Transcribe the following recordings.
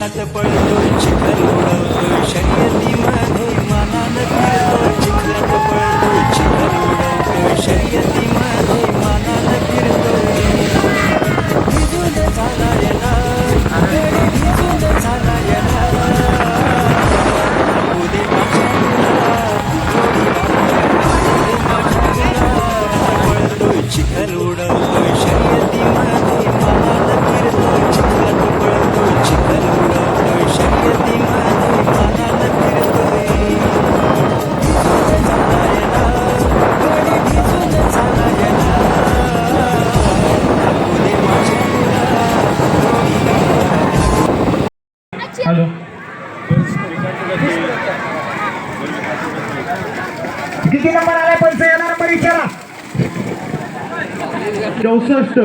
até por noite. चौसष्ट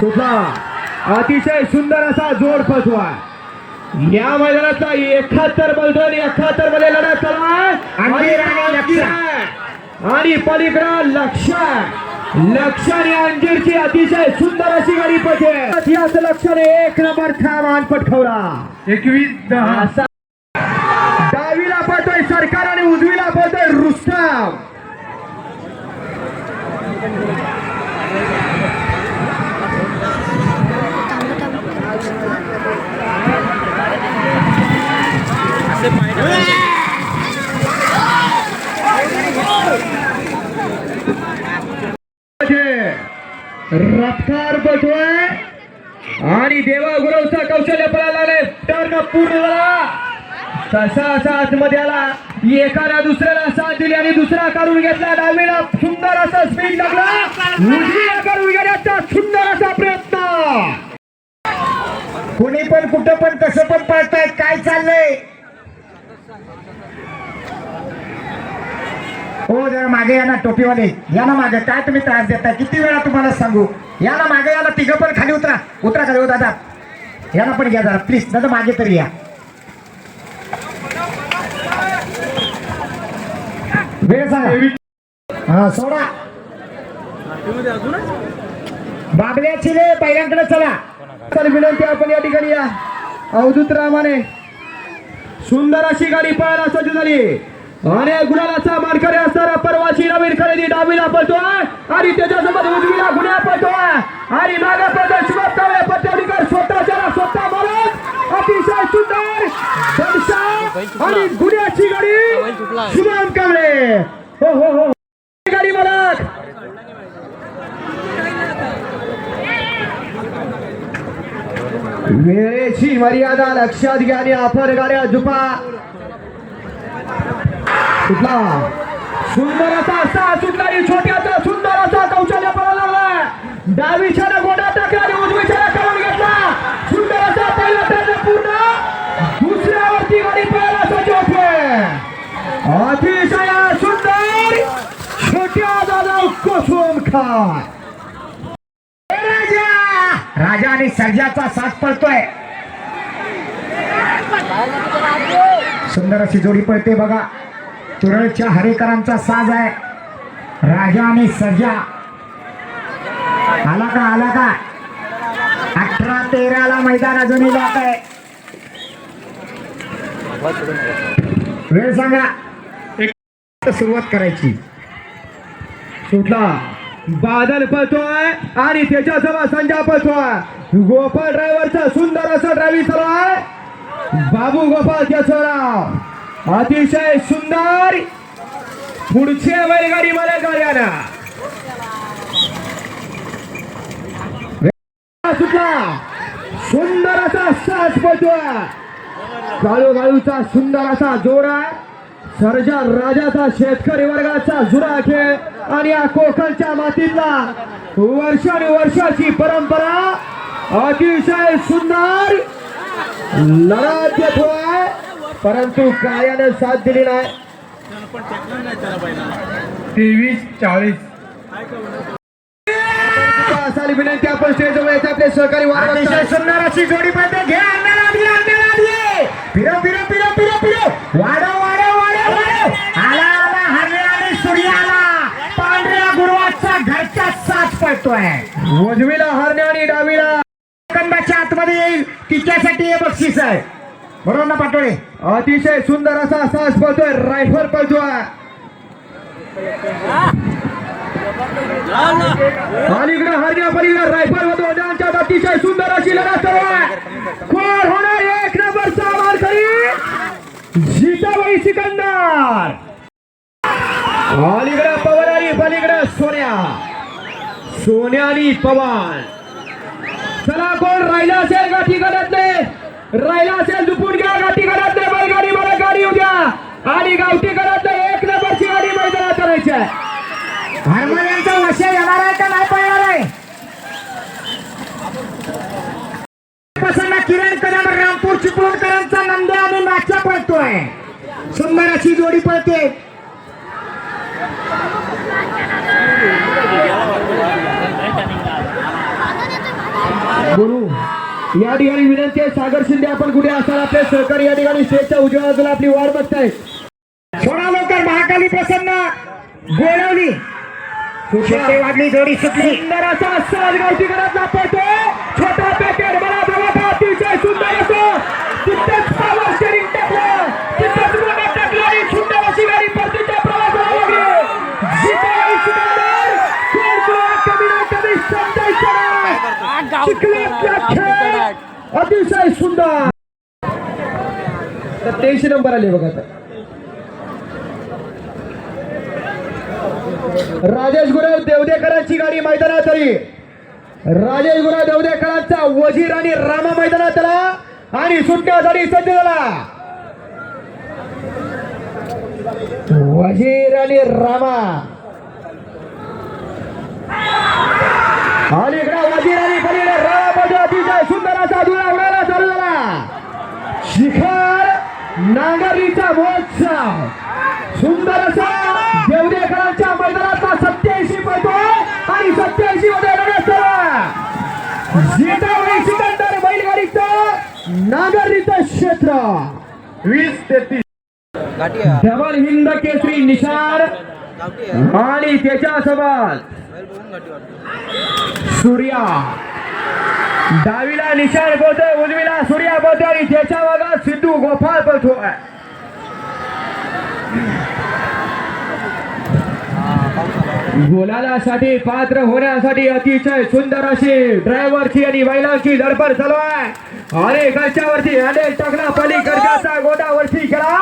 सुफला अतिशय सुंदर असा जोड फसवा या मैदानाचा एकाहत्तर बलधन एकाहत्तरमध्ये लढत चालू आहे आणि पलीकडं लक्ष लक्ष आणि अंजीरची अतिशय सुंदर अशी गाडी पडते याच लक्षाने एक नंबर मान पटकवला. एकवीस दहा. डावीला पळतोय सरकार आणि उजवीला पळतोय रुस्तम रफ्तार पळतोय आणि देवा गुरवचा कौशल्य पळायला आले टर्न पूर्ण झाला. तसा असा आतमध्ये आला. एकाला दुसऱ्याला साथ दिली आणि दुसरा काढून घेतला. डावीला सुंदर असा स्पीड लागला. उजवीला काढून घेण्याचा सुंदर असा प्रयत्न. कोणी पण कुठं पण कसं पण पळतायत. काय चाललंय? हो जरा मागे या ना टोपीवाले. या ना मागे. काय तुम्ही त्रास देता किती वेळा तुम्हाला सांगू? या ना मागे या ना. तिघं पण खाली उतरा. उतरा खाली. हो दादा. या ना पण घ्या जरा. प्लीज दादा मागे तरी या. वेळ सांगा हा सोडा. बाबल्याची रे पहिल्यांकडे चला. तर विनंती आपण या ठिकाणी या. अवधूत रामाने. सुंदर अशी गाडी पळायला सज्ज झाली. आणि गुलालाचा मानकरी असणारा परवाची नवीन खरेदी डावीला पळतोय आणि त्याच्यासोबत उजवीला गुन्हा पळतोय आणि मागे पळतोय शुभम कावळे स्वतःच्या स्वतः मारत अतिशय सुंदर दर्शा आणि गुन्ह्याची गाडी शुभम कावळे हो हो हो. गाडी मालक. वेळेची मर्यादा लक्षात घ्याने आपण गाड्या झुपा सुटला. सुंदर असा असा सुटला छोट्याचा सुंदर असा कौशल्य पडा लागला डावीच्यानं गोडा टाकला आणि उजवीच्यानं करून घेतला. सुंदर असा पहिला टर्न पूर्ण. दुसऱ्यावरती गाडी पळायला सज्ज होते अतिशय सुंदर छोट्या दादा कोसून खान राजा राजा आणि सर्जाचा साथ पळतोय. सुंदर अशी जोडी पळते बघा. तुरळच्या हरेकरांचा साज आहे. राजा आणि सजा आला का आला का? अठरा तेराला मैदान अजूनही जात आहे. वेळ सांगा. एक सुरुवात करायची. सुटला. बादल पळतोय आणि त्याच्यासमोर संजा पळतोय. गोपाळ ड्रायव्हरचा सुंदर असं ड्रायव्हिंग चालू आहे. बाबू गोपाळ केसवराव अतिशय सुंदर. पुढचे बैलगाडी मला गाड्याना सुटला सुंदर असा सास सुंदर असा जोडा. सर्जा राजाचा शेतकरी वर्गाचा जुरा खेळ. आणि या कोकणच्या मातीतला वर्षानुवर्षाची परंपरा अतिशय सुंदर. लढा परंतु कायाने साथ दिली नाही. तेवीस चाळीस. असाली विनंती आपण स्टेजवर यायचं आपले सहकारी वारकरी अतिशय सुंदर अशी जोडी पळते घे अन्नाला आधी अन्नाला आधी फिरो फिरो फिरो फिरो फिरो. वाढव वाढव वाढव वाढव. आला आला हरणे आणि सूर्य आला. पांढऱ्या गुरुवाचा घरचा साथ पळतोय उजवीला हरणे आणि डावीला. कंदाच्या आतमध्ये येईल. तिच्यासाठी हे बक्षीस आहे. बरोबर ना पाटोळे? अतिशय सुंदर असा सास पळतोय रायफल पळतोय. अलीकडे हरण्या पलीकडे रायफल होतो. त्यांच्यात अतिशय सुंदर अशी लढत चालू आहे. कोण होणार एक नंबर नंबरचा मारकरी जिताबाई सिकंदर. अलीकडे पवन आणि पलीकडे सोन्या. सोन्या आणि पवन. चला कोण? राहिला असेल गाठी गडातले राहिला असेल दुपून घ्या गाठी गडातले बैलगाडी मला गाडी उद्या आणि गावठी गडातले एक नंबरची गाडी मैदानात करायची आहे. हार्मोनियमचा वर्ष येणार आहे का नाही पळणार आहे? प्रसन्न किरण कदम रामपूर चिपळूणकरांचा नंदी आणि नाचा पळतोय. सुंदर अशी जोडी पळते. गुरु या ठिकाणी विनंती आहे सागर शिंदे आपण कुठे असाल आपले सहकारी या ठिकाणी स्टेजच्या उजव्या बाजूला आपली वाट बघताय. सोडा लवकर महाकाली प्रसन्न गोळवली वाढली जोडी सुटली. सुंदर असा साज गावठी गडातला पळतो छोटा पॅकेट मला अतिशय सुंदर असं. तिथेच पावर स्टेरिंग टाकलं तिथेच मोठा टाकलं आणि सुंदर अशी गाडी परतीच्या प्रवासाला लागली जितेबाई सिकंदर कोण कोण कमी ना कमी समजायचं नाही. चिखलातला खेळ अतिशय सुंदर. सत्याऐंशी नंबर आले बघा आता. राजेश गुरव देवदेकरांची गाडी मैदानात आली राजेश गुरव देवदेकरांचा वजीर आणि रामा मैदानात आला आणि सुटण्यासाठी सज्ज झाला. वजीर आणि रामा. आणि इकडे वजीर आणि रामा मध्ये अतिशय सुंदर असा धुळा उडायला चालू झाला शिखर नांगरीचा महोत्सव. सुंदर असा देवरेकरांच्या मैदानाचा सत्याऐंशी पळतो आणि सत्याऐंशी मध्ये सिकंदर बैलगाडीचं नागरीचं क्षेत्र. वीस तेहतीस डबल हिंद केसरी निशार आणि त्याच्यासोबत सूर्या. डावीला निशाण बोलतोय उजवीला सूर्या बोलतोय आणि त्याच्या भागात सिद्धू गोपाळ बोलतोय गोलालासाठी पात्र होण्यासाठी अतिशय सुंदर अशी ड्रायव्हरची आणि बैलांची धडपड चालू आहे. अरे गलच्यावरती अनेक टाकला पलीकडच्याचा गोटावरती गेला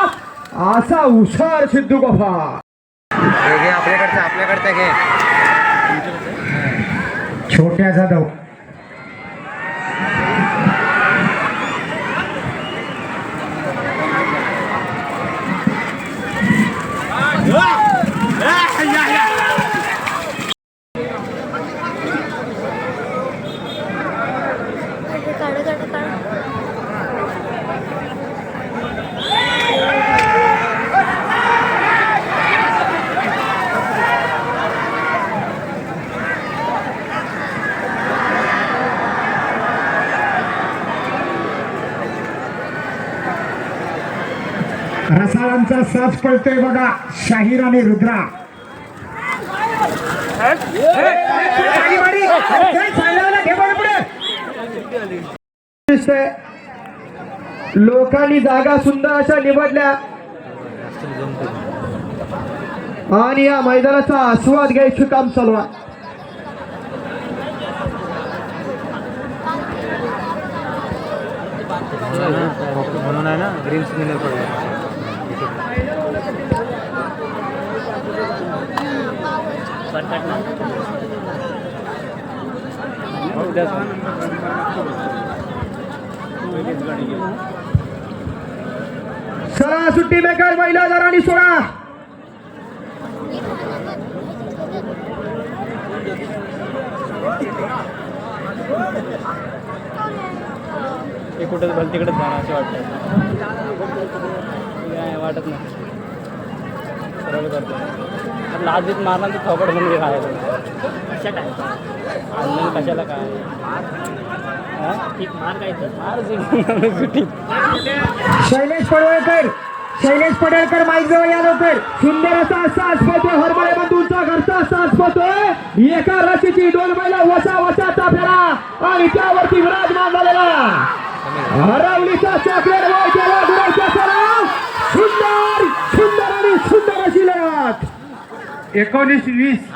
असा हुशार सिद्धू घे आपल्याकडचं आपल्याकडचं घे छोट्या जाधव रसाळांचा साज पळतोय बघा शाहीर आणि रुद्रा. लोकांनी जागा सुंदर अशा निवडल्या. आणि या मैदानाचा आस्वाद घ्यायचं काम चालू आहे. म्हणून आहे ना ग्रीन सिग्नल पडलं. सरा सुट्टी बेकार महिला जराणी सोडा ते कुठं भल तिकडे जाणार असं वाटतं वाटत नाही. सरळ करतो. बीत मारणार तर थोपड म्हणून राहायचं कशा काय आणि कशाला काय? मार काय मार सुट्टी शैलेश पडवळकर शैलेश पडळकर माईक जवळ या लवकर. सुंदर असा सास पळतोय हरमळे बंधूंचा घरचा सास पळतोय एका राशीची दोन महिला वसा वसाचा फेरा आणि त्यावरती विराजमान झालेला. हरवलीचा चॉकलेट बॉय त्याला गुरावचा सराव. सुंदर सुंदर आणि सुंदर अशी लढत एकोणीस वीस